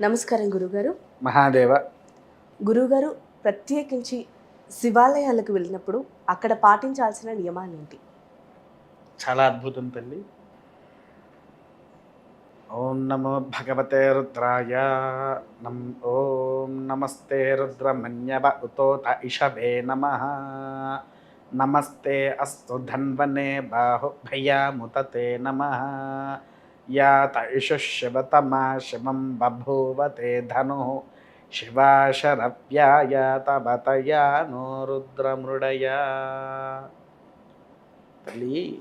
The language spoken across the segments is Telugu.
నమస్కారం గురుగారు. మహాదేవ. గురుగారు ప్రత్యేకించి శివాలయాలకు వెళ్ళినప్పుడు అక్కడ పాటించాల్సిన నియమాలు ఏంటి చాలా అద్భుతం తల్లి. ఓం నమో భగవతే రుద్రాయ. నం ఓం నమస్తే రుద్రమన్యవ ఉతోత ఇషవే నమ. నమస్తే అస్తు ధన్వనే బాహుభయాముతతే నమ. యాత ఇషు శివతమా శివం బభూవతే ధను. శివాశరవ్యాయ తవతయా నో రుద్రమృడయా. తల్లి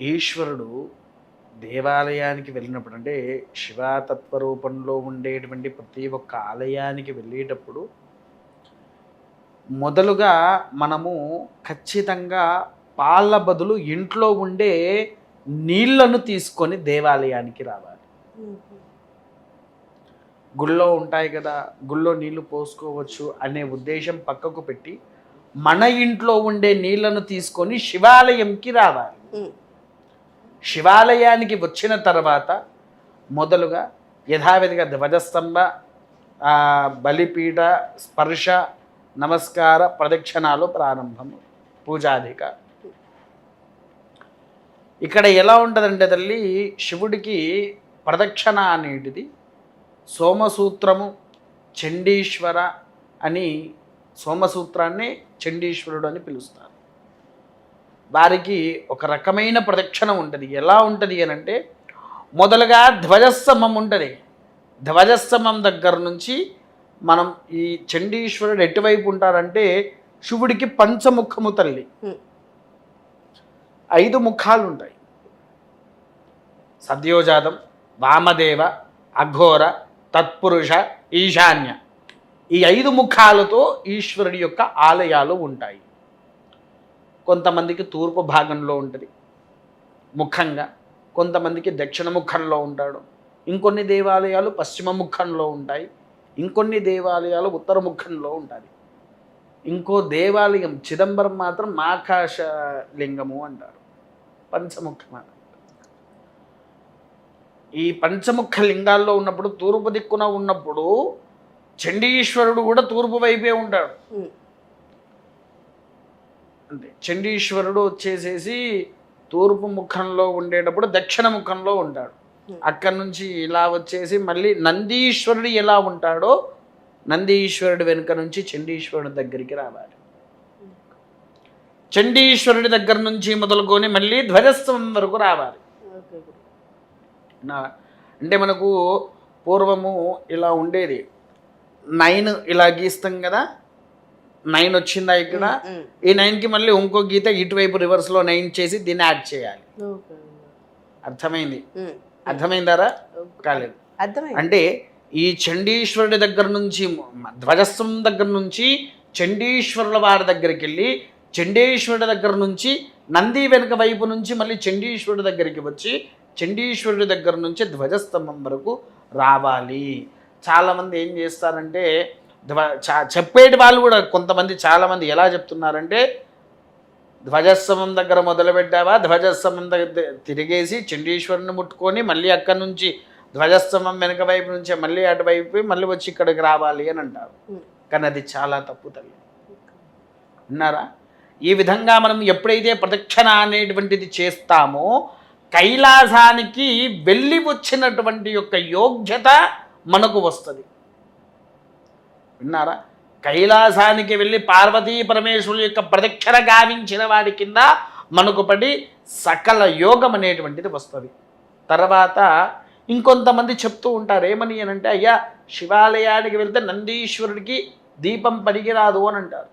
ఈశ్వరుడు దేవాలయానికి వెళ్ళినప్పుడు అంటే శివాతత్వ రూపంలో ఉండేటువంటి ప్రతి ఒక్క ఆలయానికి వెళ్ళేటప్పుడు మొదలుగా మనము ఖచ్చితంగా పాల బదులు ఇంట్లో ఉండే నీళ్ళను తీసుకొని దేవాలయానికి రావాలి. గుళ్ళో ఉంటాయి కదా గుళ్ళో నీళ్ళు పోసుకోవచ్చు అనే ఉద్దేశం పక్కకు పెట్టి మన ఇంట్లో ఉండే నీళ్ళను తీసుకొని శివాలయంకి రావాలి. శివాలయానికి వచ్చిన తర్వాత మొదలుగా యథావిధిగా ధ్వజస్తంభ బలిపీఠ స్పర్శ నమస్కార ప్రదక్షిణాలు ప్రారంభము పూజాధిక ఇక్కడ ఎలా ఉంటుందంటే తల్లి శివుడికి ప్రదక్షిణ అనేటిది సోమసూత్రము చండీశ్వర అని సోమసూత్రాన్ని చండీశ్వరుడు అని పిలుస్తారు. వారికి ఒక రకమైన ప్రదక్షిణ ఉంటుంది. ఎలా ఉంటుంది అని అంటే మొదలుగా ధ్వజస్తంభం ఉంటుంది. ధ్వజస్తంభం దగ్గర నుంచి మనం ఈ చండీశ్వరుడు ఎటువైపు ఉంటారంటే శివుడికి పంచముఖము తల్లి. ఐదు ముఖాలు ఉంటాయి సద్యోజాతం వామదేవ అఘోర తత్పురుష ఈశాన్య. ఈ ఐదు ముఖాలతో ఈశ్వరుడి యొక్క ఆలయాలు ఉంటాయి. కొంతమందికి తూర్పు భాగంలో ఉంటుంది ముఖంగా. కొంతమందికి దక్షిణ ముఖంలో ఉంటాడు. ఇంకొన్ని దేవాలయాలు పశ్చిమ ముఖంలో ఉంటాయి. ఇంకొన్ని దేవాలయాలు ఉత్తర ముఖంలో ఉంటుంది ఇంకో దేవాలయం చిదంబరం మాత్రం మాకాశ లింగము అంటారు. పంచముఖం. ఈ పంచముఖ లింగాల్లో ఉన్నప్పుడు తూర్పు దిక్కున ఉన్నప్పుడు చండీశ్వరుడు కూడా తూర్పు వైపే ఉంటాడు. అంటే చండీశ్వరుడు వచ్చేసేసి తూర్పు ముఖంలో ఉండేటప్పుడు దక్షిణ ముఖంలో ఉంటాడు. అక్కడి నుంచి ఇలా వచ్చేసి మళ్ళీ నందీశ్వరుడు ఎలా ఉంటాడో నందీశ్వరుడు వెనుక నుంచి చండీశ్వరుడు దగ్గరికి రావాలి. చండీశ్వరుడి దగ్గర నుంచి మొదలుకొని మళ్ళీ ధ్వజస్తంభం వరకు రావాలి. నా అంటే మనకు పూర్వము ఇలా ఉండేది. నైన్ ఇలా గీస్తాం కదా నైన్ వచ్చిందా ఇక్కడ? ఈ నైన్కి మళ్ళీ ఇంకో గీత ఇటువైపు రివర్స్లో నైన్ చేసి దీన్ని యాడ్ చేయాలి. అర్థమైంది? అర్థమైందారా. కాలేదు. అంటే ఈ చండీశ్వరుడి దగ్గర నుంచి ధ్వజస్తం దగ్గర నుంచి చండీశ్వరుల వారి దగ్గరికి వెళ్ళి చండీశ్వరుడి దగ్గర నుంచి నంది వెనుక వైపు నుంచి మళ్ళీ చండీశ్వరుడి దగ్గరికి వచ్చి చండీశ్వరుడి దగ్గర నుంచి ధ్వజస్తంభం వరకు రావాలి. చాలామంది ఏం చేస్తారంటే ధ్వ చా- చెప్పేటి వాళ్ళు కూడా కొంతమంది చాలామంది ఎలా చెప్తున్నారంటే ధ్వజస్తంభం దగ్గర మొదలుపెట్టావా? ధ్వజస్తంభం దగ్గర తిరిగేసి చండీశ్వరుని ముట్టుకొని మళ్ళీ అక్కడి నుంచి ధ్వజస్తంభం వెనక వైపు నుంచి మళ్ళీ అటువైపు మళ్ళీ వచ్చి ఇక్కడికి రావాలి అని అంటారు. కానీ అది చాలా తప్పు తల్లి. విన్నారా? ఈ విధంగా మనం ఎప్పుడైతే ప్రదక్షిణ అనేటువంటిది చేస్తామో కైలాసానికి వెళ్ళి వచ్చినటువంటి యొక్క యోగ్యత మనకు వస్తుంది. విన్నారా? కైలాసానికి వెళ్ళి పార్వతీ పరమేశ్వరుల యొక్క ప్రదక్షిణ గావించిన వాడి కింద మనకు పడి సకల యోగం అనేటువంటిది వస్తుంది. తర్వాత ఇంకొంతమంది చెప్తూ ఉంటారు ఏమని? అని అంటే అయ్యా శివాలయానికి వెళ్తే నందీశ్వరుడికి దీపం పనికిరాదు అని అంటారు.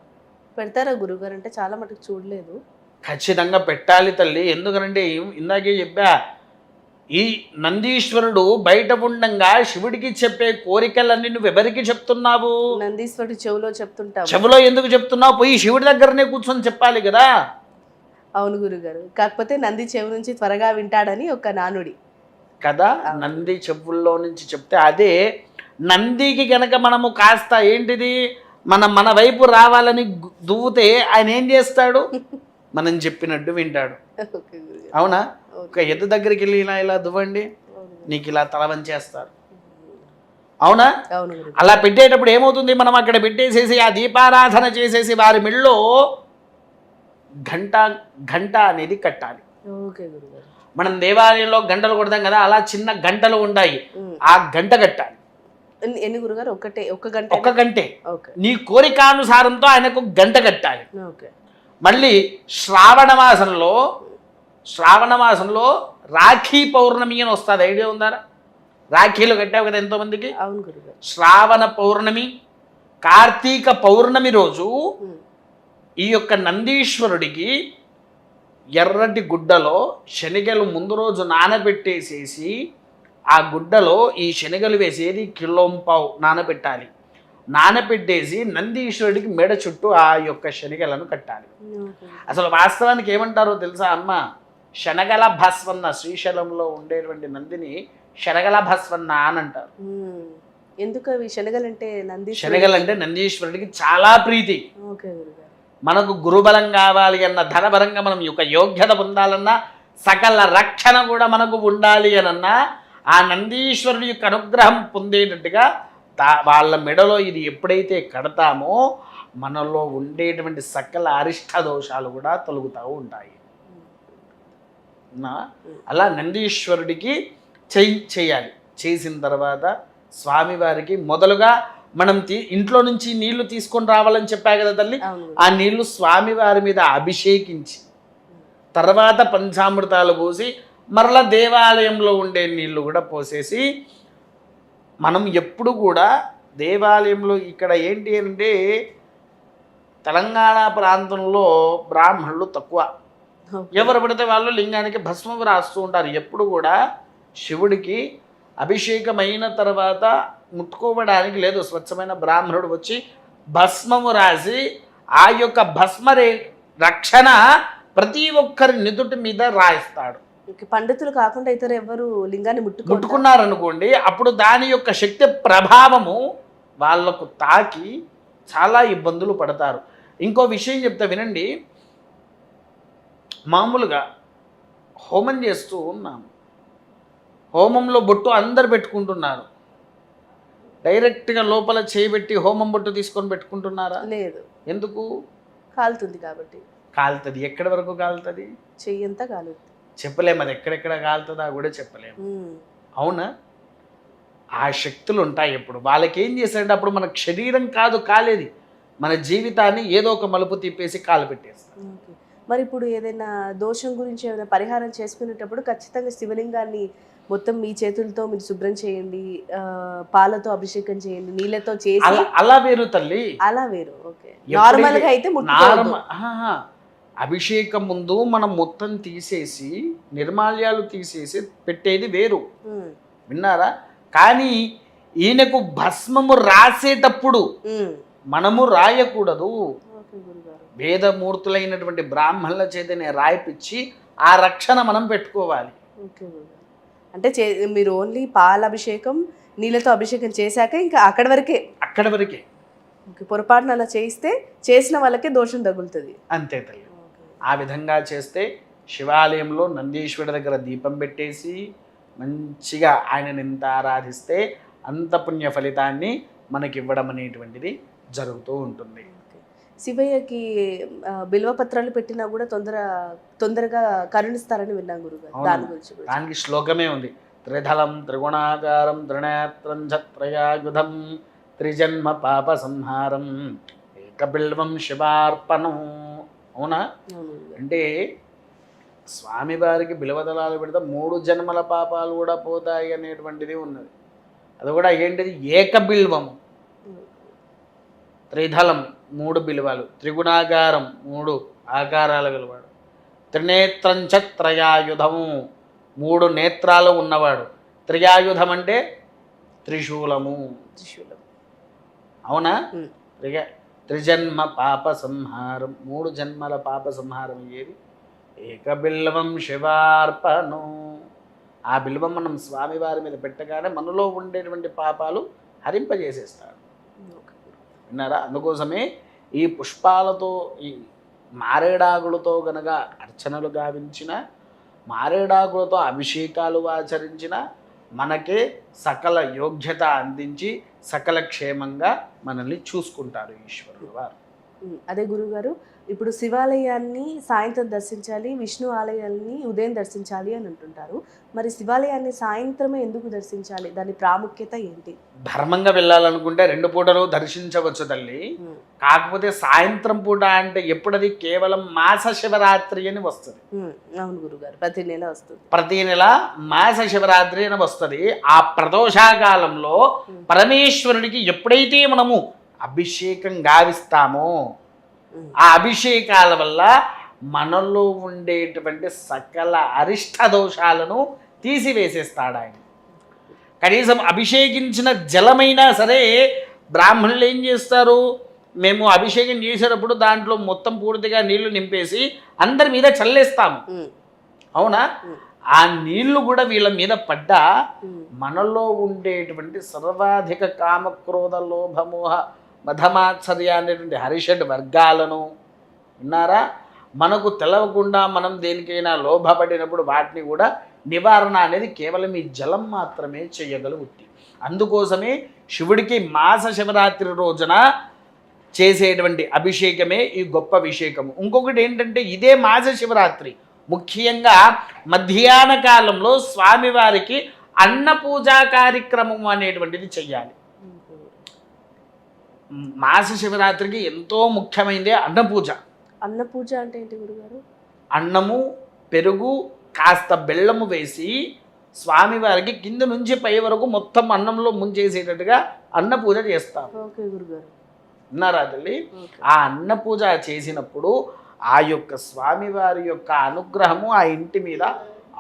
పెడతారా గురుగారు? అంటే చాలా మటుకు చూడలేదు. ఖచ్చితంగా పెట్టాలి తల్లి. ఎందుకనంటే ఇందాకే చెప్పా ఈ నందీశ్వరుడు బయట ఉండంగా శివుడికి చెప్పే కోరికలన్నీ నువ్వు ఎవరికి చెప్తున్నావు? నందీశ్వరుడు చెవులో చెప్తుంటాము చెవులో ఎందుకు చెప్తున్నావు? పోయి శివుడి దగ్గరనే కూర్చొని చెప్పాలి కదా. అవును గురుగారు. కాకపోతే నంది చెవి నుంచి త్వరగా వింటాడని ఒక నానుడి. కదా నంది చెవుల్లో నుంచి చెప్తే అదే నందికి గనక మనము కాస్త ఏంటిది మన మన వైపు రావాలని దువ్వుతే ఆయన ఏం చేస్తాడు? మనం చెప్పినట్టు వింటాడు. అవునా. ఒక ఎద్దు దగ్గరికి వెళ్ళి ఇలా ఇలా దువ్వండి. నీకు ఇలా తల వంచేస్తారు. అవును? అలా పెట్టేటప్పుడు ఏమవుతుంది? మనం అక్కడ పెట్టేసేసి ఆ దీపారాధన చేసేసి వారి మెళ్ళో గంట గంట అనేది కట్టాలి. ఓకే మనం దేవాలయంలో గంటలు కొడతాం కదా అలా చిన్న గంటలు ఉంటాయి. ఆ గంట కట్టాలి. ఎన్ని- గురుగారు? ఒకటే ఒక గంట ఒక్క గంటే. ఓకే. నీ కోరికానుసారంతో ఆయనకు గంట కట్టాలి. ఓకే. మళ్ళీ శ్రావణ మాసంలో శ్రావణ మాసంలో రాఖీ పౌర్ణమి అని వస్తుంది. ఐడియా ఉందా? రాఖీలు కట్టావు కదా ఎంతోమందికి? శ్రావణ పౌర్ణమి కార్తీక పౌర్ణమి రోజు. ఈ యొక్క నందీశ్వరుడికి ఎర్రటి గుడ్డలో శనగలు ముందు రోజు నానబెట్టేసేసి ఆ గుడ్డలో ఈ శనగలు వేసేది కిలోంపావు నానబెట్టాలి. నానబెట్టేసి నందీశ్వరుడికి మెడ చుట్టూ ఆ యొక్క శనగలను కట్టాలి. అసలు వాస్తవానికి ఏమంటారో తెలుసా అమ్మ? శనగల భస్వన్న శ్రీశైలంలో ఉండేటువంటి నందిని శనగల భస్వన్న అని అంటారు. ఎందుకు అవి శనగలంటే నంది శనగలంటే నందీశ్వరుడికి చాలా ప్రీతి. ఓకే మనకు గురుబలం కావాలి అన్న ధనపరంగా మనం యొక్క యోగ్యత పొందాలన్నా సకల రక్షణ కూడా మనకు ఉండాలి అనన్నా ఆ నందీశ్వరుడి యొక్క అనుగ్రహం పొందేటట్టుగా వాళ్ళ మెడలో ఇది ఎప్పుడైతే కడతామో మనలో ఉండేటువంటి సకల అరిష్ట దోషాలు కూడా తొలుగుతూ ఉంటాయి. అలా నందీశ్వరుడికి చెయ్యి చేయాలి. చేసిన తర్వాత స్వామివారికి మొదలుగా మనం తీ ఇంట్లో నుంచి నీళ్ళు తీసుకొని రావాలని చెప్పా కదా తల్లి. ఆ నీళ్ళు స్వామివారి మీద అభిషేకించి తర్వాత పంచామృతాలు పోసి మరలా దేవాలయంలో ఉండే నీళ్ళు కూడా పోసేసి మనం ఎప్పుడు కూడా దేవాలయంలో ఇక్కడ ఏంటి అంటే తెలంగాణ ప్రాంతంలో బ్రాహ్మణులు తక్కువ. ఎవరు పడితే వాళ్ళు లింగానికి భస్మం రాస్తూ ఉంటారు ఎప్పుడు కూడా శివుడికి అభిషేకం అయిన తర్వాత ముట్టుకోవడానికి లేదు. స్వచ్ఛమైన బ్రాహ్మణుడు వచ్చి భస్మము రాసి ఆ యొక్క భస్మ రక్షణ ప్రతి ఒక్కరి నిదుటి మీద రాయిస్తాడు. పండితులు కాకుండా ఇతర ఎవరు లింగాన్ని ముట్టుకో ముట్టుకున్నారనుకోండి అప్పుడు దాని యొక్క శక్తి ప్రభావము వాళ్ళకు తాకి చాలా ఇబ్బందులు పడతారు. ఇంకో విషయం చెప్తా వినండి. మామూలుగా హోమం చేస్తూ ఉన్నాము. హోమంలో బొట్టు అందరు పెట్టుకుంటున్నారు. డైరెక్ట్గా లోపల చేయబెట్టి హోమం బొట్టు తీసుకొని పెట్టుకుంటున్నారా? లేదు. ఎందుకు? కాలుతుంది కాబట్టి. కాలుతుంది. ఎక్కడి వరకు కాలుతుంది? చెయ్యంతా కాలుతుంది చెప్పలేము అది ఎక్కడెక్కడ కాలుతుందా కూడా చెప్పలేము. అవునా? ఆ శక్తులు ఉంటాయి ఎప్పుడు. వాళ్ళకి ఏం చేశారంటే అప్పుడు మన శరీరం కాదు కాలేది. మన జీవితాన్ని ఏదో ఒక మలుపు తిప్పేసి కాలు పెట్టేస్తారు. మరి ఇప్పుడు ఏదైనా దోషం గురించి ఏదైనా పరిహారం చేసుకునేటప్పుడు ఖచ్చితంగా శివలింగాన్ని మొత్తం మీ చేతులతో మీరు శుభ్రం చేయండి పాలతో అభిషేకం చేయండి నీళ్ళతో చేసి అలా వేరు తల్లి అలా వేరు ఓకే నార్మల్గా అయితే. అభిషేకం ముందు మనం మొత్తం తీసేసి నిర్మాల్యాలు తీసేసి పెట్టేది వేరు. విన్నారా కానీ ఈయనకు భస్మము రాసేటప్పుడు. మనము రాయకూడదు వేదమూర్తులైనటువంటి బ్రాహ్మణుల చేతనే రాయిపిచ్చి ఆ రక్షణ మనం పెట్టుకోవాలి. అంటే మీరు ఓన్లీ పాల అభిషేకం నీళ్ళతో అభిషేకం చేశాక ఇంకా అక్కడి వరకే? అక్కడి వరకే. పొరపాటున అలా చేస్తే చేసిన వాళ్ళకే దోషం తగులుతుంది. అంతే తల్లి. ఆ విధంగా చేస్తే శివాలయంలో నందీశ్వరుడి దగ్గర దీపం పెట్టేసి మంచిగా ఆయనని ఎంత ఆరాధిస్తే అంత పుణ్య ఫలితాన్ని మనకి ఇవ్వడం అనేటువంటిది జరుగుతూ ఉంటుంది. శివయ్యకి బిల్వ పత్రాలు పెట్టినా కూడా తొందర తొందరగా కరుణిస్తారని విన్నాం గురుగారు. దాని గురించి దానికి శ్లోకమే ఉంది. త్రిధలం త్రిగుణాకారం త్రినేత్రం ఛత్రయాయుధం త్రిజన్మ పాప సంహారం ఏకబిల్వం శివార్పణం. అవునా. అంటే స్వామివారికి బిలవదలాలు పెడితే మూడు జన్మల పాపాలు కూడా పోతాయి అనేటువంటిది ఉన్నది. అది కూడా ఏంటిది? ఏకబిల్వము త్రిధలం. మూడు బిలువలు. త్రిగుణాకారం మూడు ఆకారాల విలువాడు. త్రినేత్రం చ త్రయాయుధము మూడు నేత్రాలు ఉన్నవాడు. త్రియాయుధం అంటే త్రిశూలము. త్రిశూలం అవునా. త్రిగ త్రిజన్మ పాప సంహారం. మూడు జన్మల పాప సంహారం ఏది? ఏకబిల్వం శివార్పణం. ఆ బిల్వం మనం స్వామివారి మీద పెట్టగానే మనలో ఉండేటువంటి పాపాలు హరింపజేసేస్తాడు. విన్నారా? అందుకోసమే ఈ పుష్పాలతో ఈ మారేడాకులతో గనక అర్చనలు గావించిన మారేడాకులతో అభిషేకాలు ఆచరించిన మనకే సకల యోగ్యత అందించి సకల క్షేమంగా మనల్ని చూసుకుంటారు ఈశ్వరుడు వారు. అదే గురుగారు ఇప్పుడు శివాలయాన్ని సాయంత్రం దర్శించాలి విష్ణు ఆలయాన్ని ఉదయం దర్శించాలి అని అంటుంటారు. మరి శివాలయాన్ని సాయంత్రమే ఎందుకు దర్శించాలి? దాని ప్రాముఖ్యత ఏంటి? ధర్మంగా వెళ్ళాలనుకుంటే రెండు పూటలు దర్శించవచ్చు తల్లి. కాకపోతే సాయంత్రం పూట అంటే ఎప్పుడది? కేవలం మాస శివరాత్రి అని వస్తుంది. అవును గురుగారు ప్రతి నెల వస్తుంది. ప్రతి నెల మాస శివరాత్రి అని వస్తుంది. ఆ ప్రదోషాకాలంలో పరమేశ్వరుడికి ఎప్పుడైతే మనము అభిషేకం గావిస్తామో ఆ అభిషేకాల వల్ల మనలో ఉండేటువంటి సకల అరిష్ట దోషాలను తీసివేసేస్తాడు ఆయన కనీసం అభిషేకించిన జలమైనా సరే బ్రాహ్మణులు ఏం చేస్తారు? మేము అభిషేకం చేసేటప్పుడు దాంట్లో మొత్తం పూర్తిగా నీళ్ళు నింపేసి అందరి మీద చల్లేస్తాము. అవునా? ఆ నీళ్ళు కూడా వీళ్ళ మీద పడ్డా మనలో ఉండేటువంటి సర్వాధిక కామక్రోధ లోభమోహ మధమాత్సర్య అనేటువంటి హరిషడ్ వర్గాలను విన్నారా? మనకు తెలవకుండా మనం దేనికైనా లోభపడినప్పుడు వాటిని కూడా నివారణ అనేది కేవలం ఈ జలం మాత్రమే చేయగలుగుతుంది. అందుకోసమే శివుడికి మాస శివరాత్రి రోజున చేసేటువంటి అభిషేకమే ఈ గొప్ప అభిషేకము. ఇంకొకటి ఏంటంటే ఇదే మాస శివరాత్రి. ముఖ్యంగా మధ్యాహ్న కాలంలో స్వామివారికి అన్నపూజా కార్యక్రమం అనేటువంటిది చెయ్యాలి. మాస శివరాత్రికి ఎంతో ముఖ్యమైనదే అన్న పూజ. అన్న పూజ అంటే ఏంటి గురుగారు? అన్నము పెరుగు కాస్త బెల్లము వేసి స్వామివారికి కింద నుంచి పై వరకు మొత్తం అన్నంలో ముంచేసేటట్టుగా అన్న పూజ చేస్తారు. ఓకే గురుగారు. విన్నారా తల్లి? ఆ అన్న పూజ చేసినప్పుడు ఆ యొక్క స్వామివారి యొక్క అనుగ్రహము ఆ ఇంటి మీద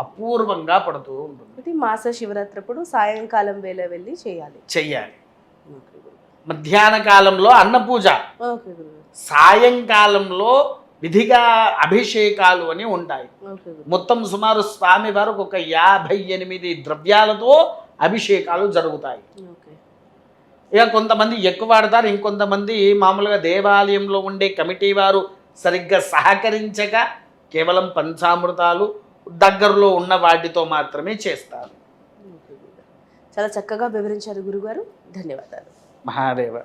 అపూర్వంగా పడుతూ ఉంటుంది. మాస శివరాత్రి అప్పుడు సాయంకాలం వేళ వెళ్ళి చేయాలి. చెయ్యాలి మధ్యాహ్న కాలంలో అన్న పూజ. ఓకే గురుగారు సాయంకాలంలో విధిగా అభిషేకాలు అని ఉంటాయి. మొత్తం సుమారు స్వామి వారికి ఒక యాభై ఎనిమిది ద్రవ్యాలతో అభిషేకాలు జరుగుతాయి. ఓకే. ఇక కొంతమంది ఎక్కువ వాడతారు ఇంకొంతమంది మామూలుగా దేవాలయంలో ఉండే కమిటీ వారు సరిగ్గా సహకరించక కేవలం పంచామృతాలు దగ్గరలో ఉన్న వాటితో మాత్రమే చేస్తారు. చాలా చక్కగా వివరించారు గురుగారు. ధన్యవాదాలు. మహాదేవ.